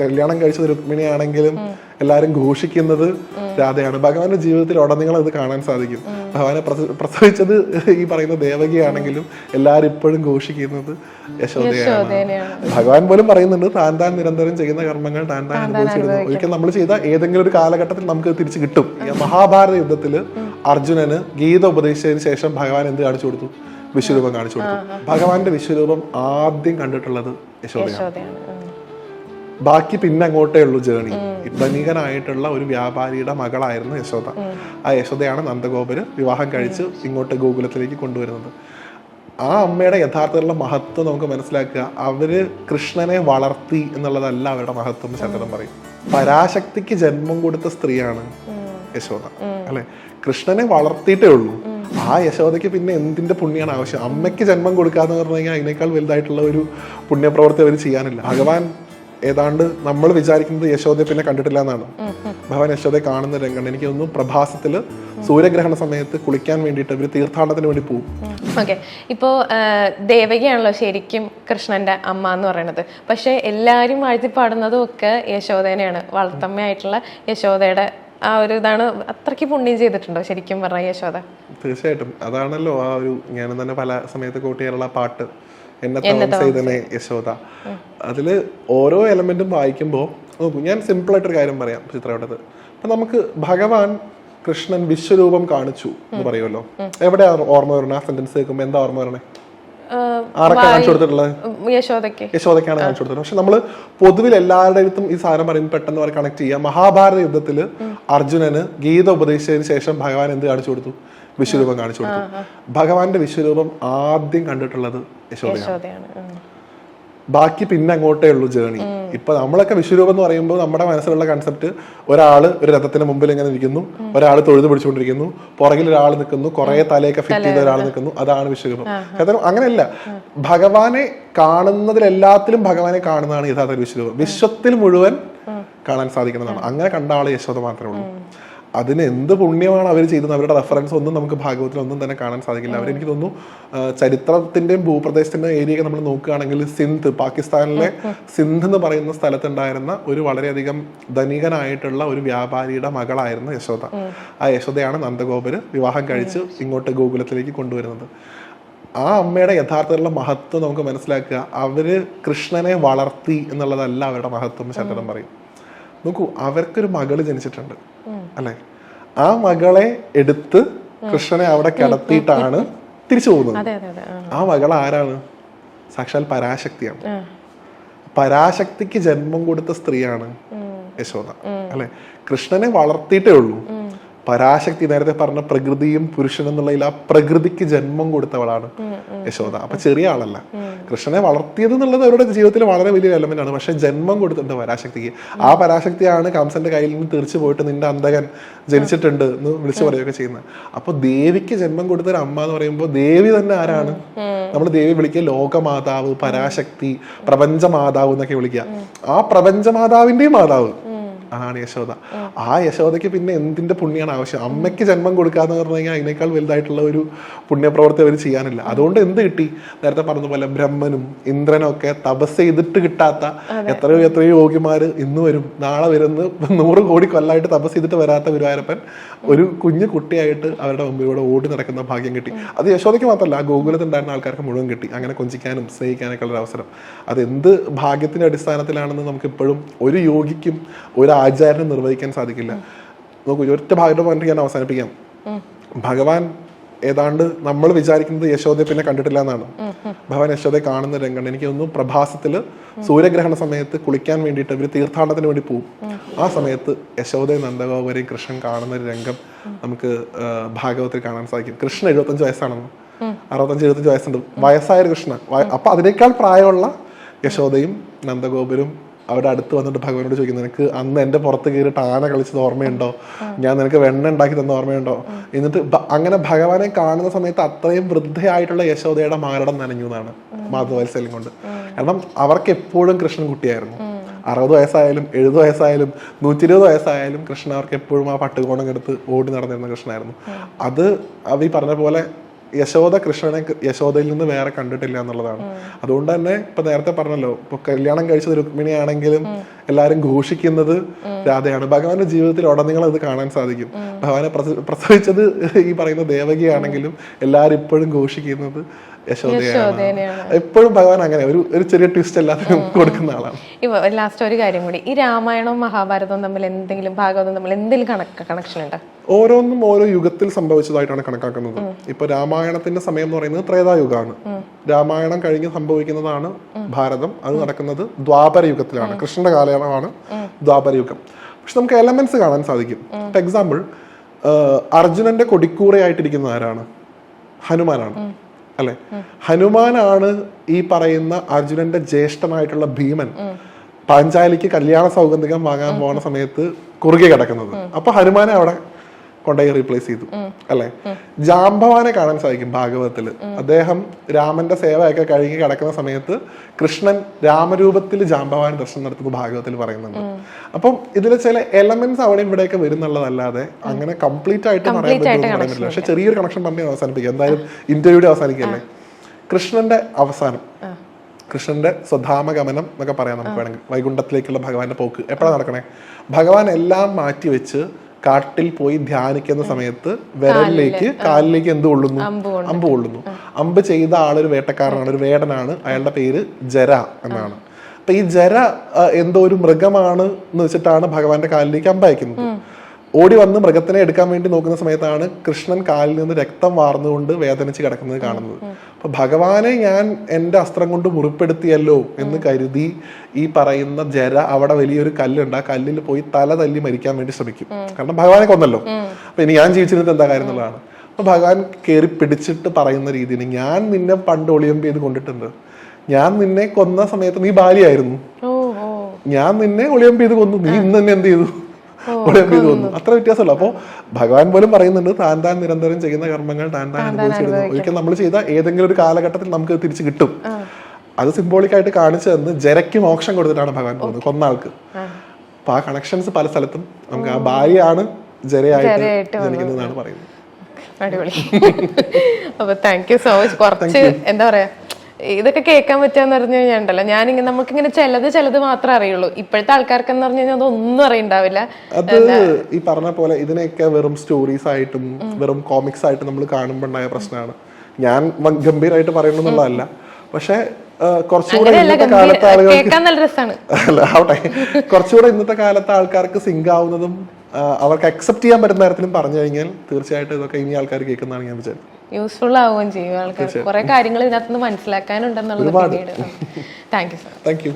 കല്യാണം കഴിച്ചത് രുക്മിണിയാണെങ്കിലും എല്ലാരും ഘോഷിക്കുന്നത് രാധയാണ്. ഭഗവാന്റെ ജീവിതത്തിൽ ഉടനീളം അത് കാണാൻ സാധിക്കും. ഭഗവാനെ പ്രസ- പ്രസവിച്ചത് ഈ പറയുന്ന ദേവകിയാണെങ്കിലും എല്ലാരും ഇപ്പോഴും ഘോഷിക്കുന്നത് യശോദയാണ്. ഭഗവാൻ പോലും പറയുന്നുണ്ട് താൻ താൻ നിരന്തരം ചെയ്യുന്ന കർമ്മങ്ങൾ താൻ താൻ അനുഭവിച്ചിരുന്നു. ഒരിക്കൽ നമ്മൾ ചെയ്ത ഏതെങ്കിലും ഒരു കാലഘട്ടത്തിൽ നമുക്ക് തിരിച്ചു കിട്ടും. ഈ മഹാഭാരത യുദ്ധത്തിൽ അർജുനന് ഗീത ഉപദേശിച്ചതിന് ശേഷം ഭഗവാൻ എന്ത് കാണിച്ചു കൊടുത്തു? വിശ്വരൂപം കാണിച്ചു കൊടുത്തു. ഭഗവാന്റെ വിശ്വരൂപം ആദ്യം കണ്ടിട്ടുള്ളത് യശോദയാണ്. ബാക്കി പിന്നെ അങ്ങോട്ടേ ഉള്ളൂ ജേണി ധനികനായിട്ടുള്ള ഒരു വ്യാപാരിയുടെ മകളായിരുന്നു യശോദ. ആ യശോദയാണ് നന്ദഗോപര് വിവാഹം കഴിച്ച് ഇങ്ങോട്ട് ഗോകുലത്തിലേക്ക് കൊണ്ടുവരുന്നത്. ആ അമ്മയുടെ യഥാർത്ഥത്തിലുള്ള മഹത്വം നമുക്ക് മനസ്സിലാക്കുക. അവർ കൃഷ്ണനെ വളർത്തി എന്നുള്ളതല്ല അവരുടെ മഹത്വം ചന്ദ്രൻ പറയും. പരാശക്തിക്ക് ജന്മം കൊടുത്ത സ്ത്രീയാണ് യശോദ. അല്ലെ? കൃഷ്ണനെ വളർത്തിയിട്ടേ ഉള്ളൂ. ആ യശോദയ്ക്ക് പിന്നെ എന്തിന്റെ പുണ്യമാണ് ആവശ്യം? അമ്മയ്ക്ക് ജന്മം കൊടുക്കാന്ന് പറഞ്ഞു കഴിഞ്ഞാൽ അതിനേക്കാൾ വലുതായിട്ടുള്ള ഒരു പുണ്യപ്രവർത്തി അവർ ചെയ്യാനില്ല. ഭഗവാൻ ഏതാണ്ട് നമ്മൾ വിചാരിക്കുന്നത് യശോദയെ പിന്നെ കണ്ടിട്ടില്ല എന്നാണ്. ഭവൻ യശോദയെ കാണുന്ന രംഗം. എനിക്ക് തോന്നുന്നു പ്രഭാസത്തിൽ സൂര്യഗ്രഹണ സമയത്ത് കുളിക്കാൻ വേണ്ടിയിട്ട് ഒരു തീർത്ഥാടനത്തിന് വേണ്ടി പോകും ഓക്കെ. ഇപ്പോൾ ദേവകിയാണല്ലോ ശരിക്കും കൃഷ്ണന്റെ അമ്മ എന്ന് പറയുന്നത് പക്ഷേ എല്ലാവരും വാഴ്ത്തിപ്പാടുന്നതും ഒക്കെ യശോദേനെയാണ്. വളർത്തമ്മയായിട്ടുള്ള യശോദയുടെ ആ ഒരു ഇതാണ് അത്രയ്ക്ക് പുണ്യം ചെയ്തിട്ടുണ്ടോ ശരിക്കും പറഞ്ഞ യശോദ? തീർച്ചയായിട്ടും. അതാണല്ലോ ആ ഒരു ഞാൻ തന്നെ പല സമയത്ത് കൂട്ടിയാലുള്ള പാട്ട്. എന്നെ തവം ചെയ്തനെ യശോദ. അതിൽ ഓരോ എലമെന്റും വായിക്കുമ്പോൾ നോക്കൂ ഞാൻ സിമ്പിൾ ആയിട്ടൊരു കാര്യം പറയാം ചിത്രയോടത്. അപ്പൊ നമുക്ക് ഭഗവാൻ കൃഷ്ണൻ വിശ്വരൂപം കാണിച്ചു എന്ന് പറയുമല്ലോ. എവിടെയാണ് ഓർമ്മ വരണേ? ആ സെന്റൻസ് കേൾക്കുമ്പോൾ എന്താ ഓർമ്മ വരണേ? ആരൊക്കെ കാണിച്ചു കൊടുത്തിട്ടുള്ളത് യശോദയ്ക്കാണ് കാണിച്ചു കൊടുത്തത് പക്ഷെ നമ്മൾ പൊതുവിൽ എല്ലാവരുടെ അടുത്തും ഈ സാധനം പറയുമ്പോൾ പെട്ടെന്ന് അവർ കണക്ട് ചെയ്യാം. മഹാഭാരത യുദ്ധത്തിൽ അർജുനന് ഗീത ഉപദേശിച്ചതിന് ശേഷം ഭഗവാൻ എന്ത് കാണിച്ചു കൊടുത്തു? വിശ്വരൂപം കാണിച്ചു കൊടുത്തു. ഭഗവാന്റെ വിശ്വരൂപം ആദ്യം കണ്ടിട്ടുള്ളത് യശോദയാണ്. ബാക്കി പിന്നെ അങ്ങോട്ടേ ഉള്ളൂ ജേണി. ഇപ്പൊ നമ്മളൊക്കെ വിശ്വരൂപം എന്ന് പറയുമ്പോൾ നമ്മുടെ മനസ്സിലുള്ള കൺസെപ്റ്റ് ഒരാൾ ഒരു രഥത്തിന് മുമ്പിൽ ഇങ്ങനെ നിൽക്കുന്നു ഒരാൾ തൊഴുത് പിടിച്ചുകൊണ്ടിരിക്കുന്നു പുറകിൽ ഒരാൾ നിൽക്കുന്നു കുറെ തലയൊക്കെ ഫിറ്റ് ചെയ്ത ഒരാൾ നിൽക്കുന്നു അതാണ് വിശ്വരൂപം. കാരണം അങ്ങനെയല്ല. ഭഗവാനെ കാണുന്നതിലെല്ലാത്തിലും ഭഗവാനെ കാണുന്നതാണ് യഥാർത്ഥ വിശ്വരൂപം. വിശ്വത്തിൽ മുഴുവൻ കാണാൻ സാധിക്കുന്നതാണ്. അങ്ങനെ കണ്ട ആൾ യശോദ മാത്രമേ ഉള്ളൂ. അതിന് എന്ത് പുണ്യമാണ് അവർ ചെയ്തത്? അവരുടെ റെഫറൻസ് ഒന്നും നമുക്ക് ഭാഗവത്തിൽ ഒന്നും തന്നെ കാണാൻ സാധിക്കില്ല. അവർ എനിക്ക് തോന്നുന്നു ചരിത്രത്തിന്റെയും ചരിത്രത്തിന്റെയും ഭൂപ്രദേശത്തിന്റെയും ഏരിയ നമ്മൾ നോക്കുകയാണെങ്കിൽ സിന്ധ് പാകിസ്ഥാനിലെ സിന്ധ് എന്ന് പറയുന്ന സ്ഥലത്തുണ്ടായിരുന്ന ഒരു വളരെയധികം ധനികനായിട്ടുള്ള ഒരു വ്യാപാരിയുടെ മകളായിരുന്നു യശോദ. ആ യശോദയാണ് നന്ദഗോപര് വിവാഹം കഴിച്ച് ഇങ്ങോട്ട് ഗോകുലത്തിലേക്ക് കൊണ്ടുവരുന്നത്. ആ അമ്മയുടെ യഥാർത്ഥത്തിലുള്ള മഹത്വം നമുക്ക് മനസ്സിലാക്കുക. അവർ കൃഷ്ണനെ വളർത്തി എന്നുള്ളതല്ല അവരുടെ മഹത്വം ചന്ദ്രൻ പറയും. നോക്കൂ അവർക്കൊരു മകൾ ജനിച്ചിട്ടുണ്ട്. അല്ലെ? ആ മകളെ എടുത്ത് കൃഷ്ണനെ അവിടെ കിടത്തിയിട്ടാണ് തിരിച്ചു പോകുന്നത്. ആ. മകൾ ആരാണ്? സാക്ഷാൽ പരാശക്തിയാണ്. പരാശക്തിക്ക് ജന്മം കൊടുത്ത സ്ത്രീയാണ് യശോദ. അല്ലെ? കൃഷ്ണനെ വളർത്തിയിട്ടേ ഉള്ളൂ. പരാശക്തി നേരത്തെ പറഞ്ഞ പ്രകൃതിയും പുരുഷനും എന്നുള്ളതിൽ ആ പ്രകൃതിക്ക് ജന്മം കൊടുത്തവളാണ് യശോദ. അപ്പൊ ചെറിയ ആളല്ല. കൃഷ്ണനെ വളർത്തിയത് എന്നുള്ളത് അവരുടെ ജീവിതത്തിൽ വളരെ വലിയ എലമെന്റ് ആണ്. പക്ഷെ ജന്മം കൊടുത്തിട്ടുണ്ട് പരാശക്തിക്ക്. ആ പരാശക്തിയാണ് കംസന്റെ കയ്യിൽ നിന്ന് തിരിച്ചു പോയിട്ട് നിന്റെ അന്തകൻ ജനിച്ചിട്ടുണ്ട് എന്ന് വിളിച്ചു പറയുകയൊക്കെ ചെയ്യുന്നത്. അപ്പൊ ദേവിക്ക് ജന്മം കൊടുത്ത ഒരു അമ്മ എന്ന് പറയുമ്പോൾ ദേവി തന്നെ ആരാണ്? നമ്മൾ ദേവി വിളിക്കുക ലോകമാതാവ് പരാശക്തി പ്രപഞ്ചമാതാവ് എന്നൊക്കെ വിളിക്കുക. ആ പ്രപഞ്ചമാതാവിന്റെയും മാതാവ്. ആണ് യശോദ. ആ യശോദയ്ക്ക് പിന്നെ എന്തിന്റെ പുണ്യമാണ് ആവശ്യം? അമ്മയ്ക്ക് ജന്മം കൊടുക്കാന്ന് പറഞ്ഞു കഴിഞ്ഞാൽ അതിനേക്കാൾ വലുതായിട്ടുള്ള ഒരു പുണ്യപ്രവർത്തി അവർ ചെയ്യാനില്ല. അതുകൊണ്ട് എന്ത് കിട്ടി? നേരത്തെ പറഞ്ഞ പോലെ ബ്രഹ്മനും ഇന്ദ്രനും ഒക്കെ തപസ് ചെയ്തിട്ട് കിട്ടാത്ത എത്രയോ എത്രയോ യോഗിമാർ ഇന്ന് വരും. നാളെ വരുന്ന നൂറ് കോടി കൊല്ലായിട്ട് തപസ് ചെയ്തിട്ട് വരാത്ത ഗുരുവായൂരപ്പൻ ഒരു കുഞ്ഞു കുട്ടിയായിട്ട് അവരുടെ മുമ്പിലൂടെ ഓടി നടക്കുന്ന ഭാഗ്യം കിട്ടി. അത് യശോദയ്ക്ക് മാത്രമല്ല ആ ഗോകുലത്തിൽ ഉണ്ടായിരുന്ന ആൾക്കാർക്ക് മുഴുവൻ കിട്ടി. അങ്ങനെ കൊഞ്ചിക്കാനും സ്നേഹിക്കാനൊക്കെ ഉള്ള ഒരു അവസരം. അത് എന്ത് ഭാഗ്യത്തിന്റെ അടിസ്ഥാനത്തിലാണെന്ന് നമുക്ക് ഇപ്പോഴും ഒരു യോഗിക്കും ഒരു ആചാര്യനും നിർവഹിക്കാൻ സാധിക്കില്ല. നോക്കൂ ഒറ്റ ഭാഗത്ത് പറഞ്ഞിട്ട് ഞാൻ അവസാനിപ്പിക്കാം. ഭഗവാൻ ഏതാണ്ട് നമ്മൾ വിചാരിക്കുന്നത് യശോദയെ പിന്നെ കണ്ടിട്ടില്ല എന്നാണ്. ഭഗവാൻ യശോദയെ കാണുന്ന രംഗം. എനിക്ക് തോന്നുന്നു പ്രഭാസത്തിൽ സൂര്യഗ്രഹണ സമയത്ത് കുളിക്കാൻ വേണ്ടിയിട്ട് ഇവർ തീർത്ഥാടനത്തിന് വേണ്ടി പോകും ആ സമയത്ത് യശോദയും നന്ദഗോപരെയും കൃഷ്ണൻ കാണുന്ന ഒരു രംഗം നമുക്ക് ഭാഗവത്തിൽ കാണാൻ സാധിക്കും. കൃഷ്ണൻ എഴുപത്തഞ്ച് വയസ്സാണെന്ന്. അറുപത്തഞ്ച് എഴുപത്തഞ്ച് വയസ്സുണ്ട്. വയസ്സായ കൃഷ്ണ അപ്പൊ അതിനേക്കാൾ പ്രായമുള്ള യശോദയും നന്ദഗോപരും അവിടെ അടുത്ത് വന്നിട്ട് ഭഗവാനോട് ചോദിക്കുന്നു നിനക്ക് അന്ന് എന്റെ പുറത്ത് കയറിയിട്ട് ആന കളിച്ചത് ഓർമ്മയുണ്ടോ? ഞാൻ നിനക്ക് വെണ്ണ ഉണ്ടാക്കി തന്ന ഓർമ്മയുണ്ടോ? എന്നിട്ട് അങ്ങനെ ഭഗവാനെ കാണുന്ന സമയത്ത് അത്രയും വൃദ്ധയായിട്ടുള്ള യശോദയുടെ മാരടം നനഞ്ഞു എന്നാണ് മാധവത്സല്യം കൊണ്ട്. കാരണം അവർക്ക് എപ്പോഴും കൃഷ്ണൻ കുട്ടിയായിരുന്നു അറുപത് വയസ്സായാലും എഴുപത് വയസ്സായാലും നൂറ്റി ഇരുപത് വയസ്സായാലും കൃഷ്ണൻ അവർക്ക് എപ്പോഴും ആ പട്ടുകോണം എടുത്ത് ഓടി നടന്നിരുന്ന കൃഷ്ണനായിരുന്നു. അത് അവ ഈ പറഞ്ഞ പോലെ യശോദ കൃഷ്ണനെ യശോദയിൽ നിന്ന് വേറെ കണ്ടിട്ടില്ല എന്നുള്ളതാണ്. അതുകൊണ്ട് തന്നെ ഇപ്പൊ നേരത്തെ പറഞ്ഞല്ലോ ഇപ്പൊ കല്യാണം കഴിച്ചത് രുക്മിണി ആണെങ്കിലും എല്ലാരും ഘോഷിക്കുന്നത് രാധയാണ്. ഭഗവാന്റെ ജീവിതത്തിൽ ഉടനീളം ഇത് കാണാൻ സാധിക്കും. ഭഗവാനെ പ്രസ- പ്രസവിച്ചത് ഈ പറയുന്ന ദേവകിയാണെങ്കിലും എല്ലാരും ഇപ്പോഴും ഘോഷിക്കുന്നത് യശോദയാണ് എപ്പോഴും ഭഗവാൻ അങ്ങനെ ഒരു ഒരു ചെറിയ ട്വിസ്റ്റ് എല്ലാത്തിനും കൊടുക്കുന്ന ആളാണ്. ഇപ്പൊ ലാസ്റ്റ് ഒരു കാര്യം കൂടി. ഈ രാമായണവും മഹാഭാരതവും തമ്മിൽ എന്തെങ്കിലും ഭാഗവതം തമ്മിൽ എന്തെങ്കിലും കണക്ഷൻ ഉണ്ട്? ഓരോന്നും ഓരോ യുഗത്തിൽ സംഭവിച്ചതായിട്ടാണ് കണക്കാക്കുന്നത്. ഇപ്പൊ രാമായണത്തിന്റെ സമയം എന്ന് പറയുന്നത് ത്രേതായുഗമാണ് രാമായണം കഴിഞ്ഞ് സംഭവിക്കുന്നതാണ് ഭാരതം. അത് നടക്കുന്നത് ദ്വാപര യുഗത്തിലാണ്. കൃഷ്ണന്റെ കാലയളവാണ് ദ്വാപര യുഗം. പക്ഷെ നമുക്ക് എലമെന്റ്സ് കാണാൻ സാധിക്കും. ഫോർ എക്സാമ്പിൾ അർജുനന്റെ കൊടിക്കൂറയായിട്ടിരിക്കുന്ന ആരാണ്? ഹനുമാനാണ്. അല്ലെ? ഹനുമാനാണ് ഈ പറയുന്ന അർജുനന്റെ ജ്യേഷ്ഠനായിട്ടുള്ള ഭീമൻ പാഞ്ചാലിക്ക് കല്യാണ സൗഗന്ധികം വാങ്ങാൻ പോകുന്ന സമയത്ത് കുറുകെ കിടക്കുന്നത്. അപ്പൊ ഹനുമാനെ അവിടെ കൊണ്ടുപോയി റീപ്ലേസ് ചെയ്തു. അല്ലെ? ജാംബവാനെ കാണാൻ സാധിക്കും ഭാഗവതത്തിൽ. അദ്ദേഹം രാമന്റെ സേവയൊക്കെ കഴിഞ്ഞ് കിടക്കുന്ന സമയത്ത് കൃഷ്ണൻ രാമരൂപത്തിൽ ജാംബവാൻ ദർശനം നടത്തുന്നു ഭാഗവത്തിൽ പറയുന്നുണ്ട്. അപ്പം ഇതിലെ ചില എലമെന്റ്സ് അവിടെ ഇവിടെയൊക്കെ വരുന്നുള്ളതല്ലാതെ അങ്ങനെ കംപ്ലീറ്റ് ആയിട്ട് പറയാൻ പറ്റില്ല. പക്ഷെ ചെറിയൊരു കണക്ഷൻ പറഞ്ഞ് അവസാനിപ്പിക്കുക എന്തായാലും ഇന്റർവ്യൂടെ അവസാനിക്കല്ലേ? കൃഷ്ണന്റെ അവസാനം. കൃഷ്ണന്റെ സ്വധാമഗമനം എന്നൊക്കെ പറയാം നമുക്ക് വേണമെങ്കിൽ. വൈകുണ്ഠത്തിലേക്കുള്ള ഭഗവാന്റെ പോക്ക്. എപ്പോഴാണ് നടക്കണേ? ഭഗവാൻ എല്ലാം മാറ്റി വെച്ച് കാട്ടിൽ പോയി ധ്യാനിക്കുന്ന സമയത്ത് വിരലിലേക്ക് കാലിലേക്ക് എന്ത് കൊള്ളുന്നു? അമ്പ് കൊള്ളുന്നു. അമ്പ് ചെയ്ത ആളൊരു വേട്ടക്കാരനാണ് ഒരു വേടനാണ്. അയാളുടെ പേര് ജര എന്നാണ്. അപ്പൊ ഈ ജര എന്തോ ഒരു മൃഗമാണ് എന്ന് വെച്ചിട്ടാണ് ഭഗവാന്റെ കാലിലേക്ക് അമ്പ അയക്കുന്നത് ഓടി വന്ന് മൃഗത്തിനെ എടുക്കാൻ വേണ്ടി നോക്കുന്ന സമയത്താണ് കൃഷ്ണൻ കാലിൽ നിന്ന് രക്തം വാർന്നുകൊണ്ട് വേദനിച്ച് കിടക്കുന്നത് കാണുന്നത്. അപ്പൊ ഭഗവാനെ ഞാൻ എന്റെ അസ്ത്രം കൊണ്ട് മുറിപ്പെടുത്തിയല്ലോ എന്ന് കരുതി ഈ പറയുന്ന ജര അവിടെ വലിയൊരു കല്ലുണ്ട്. ആ കല്ലിൽ പോയി തല തല്ലി മരിക്കാൻ വേണ്ടി ശ്രമിക്കും. കാരണം ഭഗവാനെ കൊന്നല്ലോ. അപ്പൊ ഇനി ഞാൻ ജീവിച്ചിരുന്നത് എന്താ കാര്യം എന്നുള്ളതാണ്. അപ്പൊ ഭഗവാൻ കയറി പിടിച്ചിട്ട് പറയുന്ന രീതിയിൽ ഞാൻ നിന്നെ പണ്ട് ഒളിയമ്പ് ചെയ്ത് കൊണ്ടിട്ടുണ്ട്. ഞാൻ നിന്നെ കൊന്ന സമയത്ത് നീ ബാലിയായിരുന്നു. ഞാൻ നിന്നെ ഒളിയമ്പ് ചെയ്ത് കൊന്നു. നീ ഇന്ന് തന്നെ എന്ത് ചെയ്തു? ഒളിയമ്പ് ചെയ്ത് അത്ര വ്യത്യാസമുള്ളൂ. അപ്പോ ഭഗവാൻ പോലും പറയുന്നുണ്ട് താൻ താൻ നിരന്തരം ചെയ്യുന്ന കർമ്മങ്ങൾ താൻ താൻ അനുഭവിച്ചിരുന്നു. ഒരിക്കൽ നമ്മൾ ചെയ്ത ഏതെങ്കിലും ഒരു കാലഘട്ടത്തിൽ നമുക്ക് തിരിച്ചു കിട്ടും. അത് സിംബോളിക് ആയിട്ട് കാണിച്ചു തന്ന് ജരയ്ക്ക് മോക്ഷം കൊടുത്തിട്ടാണ് ഭഗവാൻ പോകുന്നത് കൊന്നാൾക്ക്. അപ്പൊ ആ കണക്ഷൻസ് പല സ്ഥലത്തും നമുക്ക് ആ ഭാര്യയാണ് ജരയായിട്ട് ജനിക്കുന്നതാണ് പറയുന്നത്. അടിപൊളി. അപ്പൊ താങ്ക് യു സോ മച്ച് കുറച്ച് എന്താ പറയാ ഇതൊക്കെ കേൾക്കാൻ പറ്റുകയെന്ന് പറഞ്ഞു കഴിഞ്ഞാൽ ഉണ്ടല്ലോ. ഞാനിങ്ങനെ നമുക്കിങ്ങനെ ചിലത് ചിലത് മാത്രമേ അറിയുള്ളൂ. ഇപ്പോഴത്തെ ആൾക്കാർക്ക് എന്ന് പറഞ്ഞു കഴിഞ്ഞാൽ അതൊന്നും അറിയണ്ടാവില്ല. അത് ഈ പറഞ്ഞ പോലെ ഇതിനെയൊക്കെ വെറും സ്റ്റോറീസ് ആയിട്ടും വെറും കോമിക്സ് ആയിട്ടും നമ്മൾ കാണുമ്പോൾ ഉണ്ടായ പ്രശ്നമാണ്. ഞാൻ ഗംഭീരമായിട്ട് പറയണമെന്നുള്ളതല്ല പക്ഷെ കുറച്ചുകൂടെ ഇന്നത്തെ കാലത്ത് ആളുകൾക്ക് അല്ല ആവട്ടെ. കുറച്ചുകൂടെ ഇന്നത്തെ കാലത്ത് ആൾക്കാർക്ക് സിങ്ക് ആവുന്നതും അവർക്ക് അക്സെപ്റ്റ് ചെയ്യാൻ പറ്റുന്ന തരത്തിലും പറഞ്ഞു കഴിഞ്ഞാൽ തീർച്ചയായിട്ടും ഇതൊക്കെ ഇനി ആൾക്കാർ കേൾക്കുന്നതാണ് ഞാൻ വിചാരിച്ചത് യൂസ്ഫുൾ ആവുകയും ചെയ്യും ആൾക്കാർ കുറെ കാര്യങ്ങൾ ഇതിനകത്തുനിന്ന് മനസ്സിലാക്കാനുണ്ടെന്നുള്ളത് പിന്നീട്. Thank you sir thank you